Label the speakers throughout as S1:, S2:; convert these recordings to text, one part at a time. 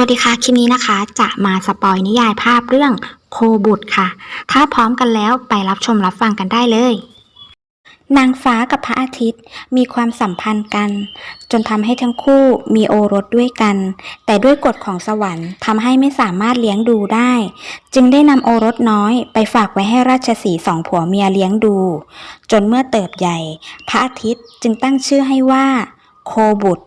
S1: วัสดีค่ะ คลิปนี้นะคะ จะมาสปอยนิยายภาพเรื่องโคบุตรค่ะ ถ้าพร้อมกันแล้วไปรับชมรับฟังกันได้เลย นางฟ้ากับพระอาทิตย์มีความสัมพันธ์กัน จนทำให้ทั้งคู่มีโอรสด้วยกัน แต่ด้วยกฎของสวรรค์ทำให้ไม่สามารถเลี้ยงดูได้ จึงได้นำโอรสน้อยไปฝากไว้ให้ราชสีสองผัวเมียเลี้ยงดู จนเมื่อเติบใหญ่ พระอาทิตย์จึงตั้งชื่อให้ว่า โคบุตร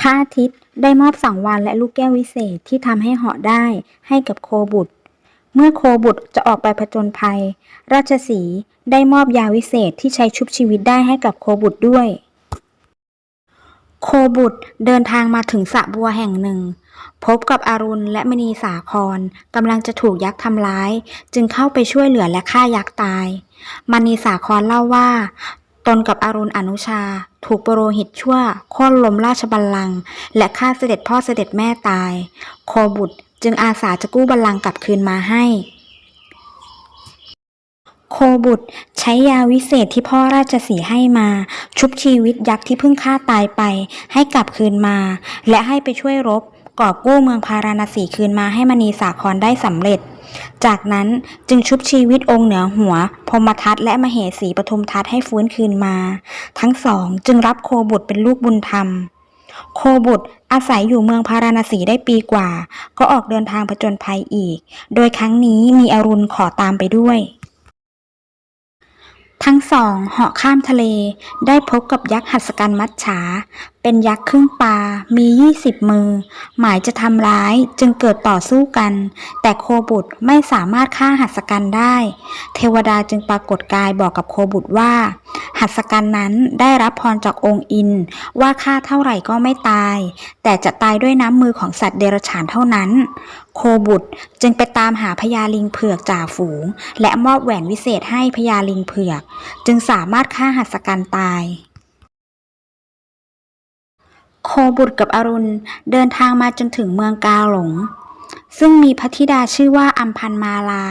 S1: พระอาทิตย์ได้มอบสังวานและลูกแก้ววิเศษที่ทำให้เหาะได้ให้กับโคบุตร เมื่อโคบุตรจะออกไปผจญภัย ราชสีได้มอบยาวิเศษที่ใช้ชุบชีวิตได้ให้กับโคบุตรด้วย โคบุตรเดินทางมาถึงสระบัวแห่งหนึ่ง พบกับอารุณและมณีสาครกำลังจะถูกยักษ์ทำร้าย จึงเข้าไปช่วยเหลือและฆ่ายักษ์ตายมณีสาครเล่าว่า ตนกับอารุณอนุชา ถูกปโรหิตชั่วโค่นลมราชบัลลังก์และฆ่าเสด็จพ่อเสด็จแม่ตาย โคบุตรจึงอาสาจะกู้บัลลังก์กลับคืนมาให้ โคบุตรใช้ยาวิเศษที่พ่อราชสีให้มา ชุบชีวิตยักษ์ที่เพิ่งฆ่าตายไป ให้กลับคืนมา และให้ไปช่วยรบกอบกู้เมืองพาราณสีคืนมาให้มณีสาครได้สำเร็จ จากนั้นจึงชุบชีวิตองค์เหนือหัวพรมทัตและมเหสีปทุมทัตให้ฟื้นคืนมา ทั้งสองจึงรับโคบุตรเป็นลูกบุญธรรม โคบุตรอาศัยอยู่เมืองพาราณสีได้ปีกว่า ก็ออกเดินทางผจญภัยอีก โดยครั้งนี้มีอรุณขอตามไปด้วยทั้งสองเหาะข้ามทะเลได้พบกับยักษ์หัสกันมัจฉาเป็นยักษ์ครึ่งปลา มียี่สิบมือ หมายจะทำร้ายจึงเกิดต่อสู้กัน แต่โคบุตรไม่สามารถฆ่าหัสกันได้ เทวดาจึงปรากฏกายบอกกับโคบุตรว่า หัสกันนั้นได้รับพรจากองค์อิน ว่าฆ่าเท่าไหร่ก็ไม่ตาย แต่จะตายด้วยน้ำมือของสัตว์เดรัจฉานเท่านั้น โคบุตรจึงไปตามหาพญาลิงเผือกจ่าฝูง และมอบแหวนวิเศษให้พญาลิงเผือก จึงสามารถฆ่าหัสกันตาย โคบุตรกับอรุณเดินทางมาจนถึงเมืองกาหลง ซึ่งมีพระธิดาชื่อว่าอัมพันมาลา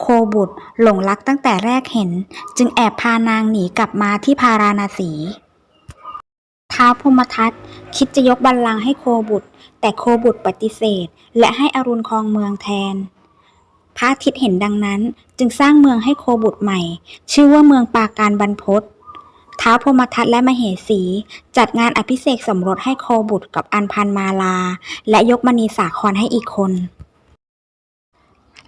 S1: โคบุตรหลงรักตั้งแต่แรกเห็น จึงแอบพานางหนีกลับมาที่พาราณสีท้าวพมทัตคิดจะยกบัลลังก์ให้โคบุตร แต่โคบุตรปฏิเสธ และให้อรุณครองเมืองแทน พระอาทิตย์เห็นดังนั้นจึงสร้างเมืองให้โคบุตรใหม่ ชื่อว่าเมืองปาการบรรพต ท้าวพมทัตและมเหสี จัดงานอภิเษกสมรสให้โคบุตรกับอันพันมาลา และยกมณีสาครให้อีกคน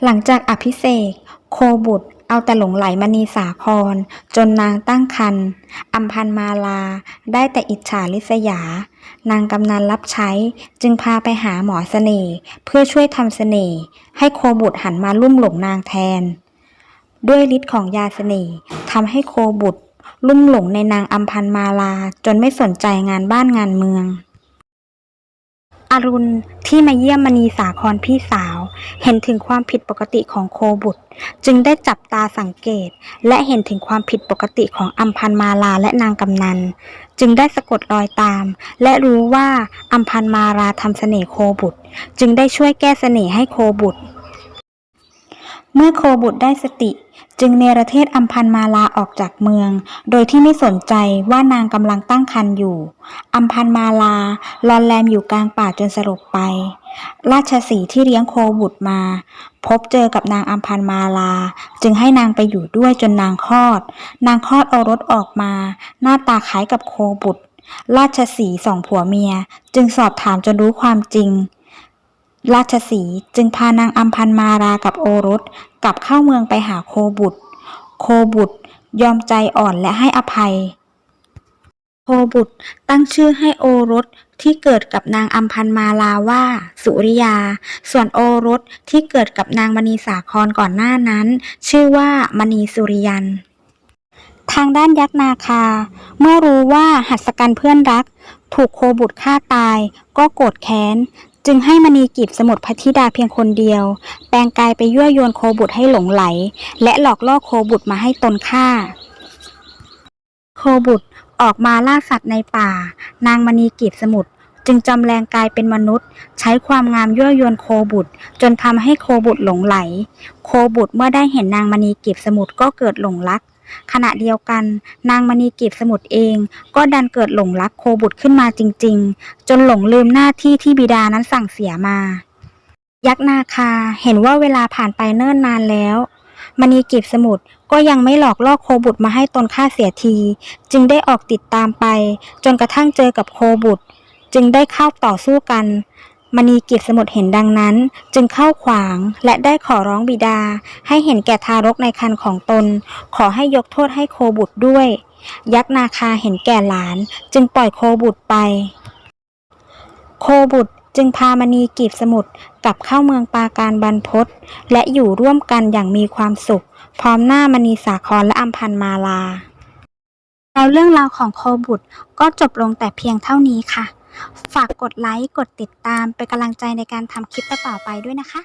S1: หลังจากอภิเษกโคบุตรเอาแต่หลงไหลมณีสาคร จนนางตั้งครรภ์อัมพันมาลาได้แต่อิจฉาริษยา นางกำนันรับใช้จึงพาไปหาหมอเสน่ห์เพื่อช่วยทำเสน่ห์ให้โคบุตรหันมาลุ่มหลงนางแทน ด้วยฤทธิ์ของยาเสน่ห์ทำให้โคบุตร ลุ่มหลงในนางอัมพันมาลาจนไม่สนใจงานบ้านงานเมือง อรุณที่มาเยี่ยมมณีสาครพี่สาว เห็นถึงความผิดปกติของโคบุตร จึงได้จับตาสังเกต และเห็นถึงความผิดปกติของอัมพันมาลาและนางกำนัน จึงได้สะกดรอยตาม และรู้ว่าอัมพันมาลาทำเสน่ห์โคบุตร จึงได้ช่วยแก้เสน่ห์ให้โคบุตร เมื่อโคบุตรได้สติ จึงเนรเทศอัมพันมาลาออกจากเมือง โดยที่ไม่สนใจว่านางกำลังตั้งครรภ์อยู่ อัมพันมาลาลอนแลมอยู่กลางป่าจนสลบไป ราชสีที่เลี้ยงโคบุตรมา พบเจอกับนางอัมพันมาลา จึงให้นางไปอยู่ด้วยจนนางคลอด นางคลอดโอรสออกมา หน้าตาคล้ายกับโคบุตร ราชสีสองผัวเมีย จึงสอบถามจนรู้ความจริง ราชสีจึงพานางอัมพันมารากับโอรสกลับเข้าเมืองไปหาโคบุตร โคบุตรยอมใจอ่อนและให้อภัย โคบุตรตั้งชื่อให้โอรสที่เกิดกับนางอัมพันมาลาว่า สุริยา ส่วนโอรสที่เกิดกับนางมณีสาครก่อนหน้านั้น ชื่อว่ามณีสุริยัน ทางด้านยักษ์นาคา เมื่อรู้ว่าหัสกันเพื่อนรัก ถูกโคบุตรฆ่าตาย ก็โกรธแค้น จึงให้มณีกีบสมุดพระธิดาเพียงคนเดียว แปลงกายไปยั่วยวนโคบุตรให้หลงไหล และหลอกล่อโคบุตรมาให้ตนฆ่า โคบุตรออกมาล่าสัตว์ในป่า นางมณีกีบสมุทรจึงจำแรงกายเป็นมนุษย์ ใช้ความงามยั่วยวนโคบุตร จนทำให้โคบุตรหลงไหล โคบุตรเมื่อได้เห็นนางมณีกีบสมุทรก็เกิดหลงรัก ขณะเดียวกัน นางมณีกีบสมุทรเอง ก็ดันเกิดหลงรักโคบุตรขึ้นมาจริง ๆ จนหลงลืมหน้าที่ที่บิดานั้นสั่งเสียมา ยักษ์นาคาเห็นว่าเวลาผ่านไปเนิ่นนานแล้วมณีกีบสมุทรก็ยังไม่หลอกล่อโคบุตรมาให้ตนฆ่าเสียที จึงได้ออกติดตามไป จนกระทั่งเจอกับโคบุตร จึงได้เข้าต่อสู้กัน มณีกีบสมุทรเห็นดังนั้น จึงเข้าขวางและได้ขอร้องบิดา ให้เห็นแก่ทารกในครรภ์ของตน ขอให้ยกโทษให้โคบุตรด้วย ยักษ์นาคาเห็นแก่หลาน จึงปล่อยโคบุตรไป โคบุตรจึงพามณีกีบสมุทรกลับเข้าเมืองปาการบรรพตและอยู่ร่วมกันอย่างมีความสุข พร้อมหน้ามณีสาครและอัมพันมาลา แล้วเรื่องราวของโคบุตรก็จบลงแต่เพียงเท่านี้ค่ะ ฝากกดไลค์ กดติดตามเป็นกำลังใจในการทำคลิปต่อๆไปด้วยนะคะ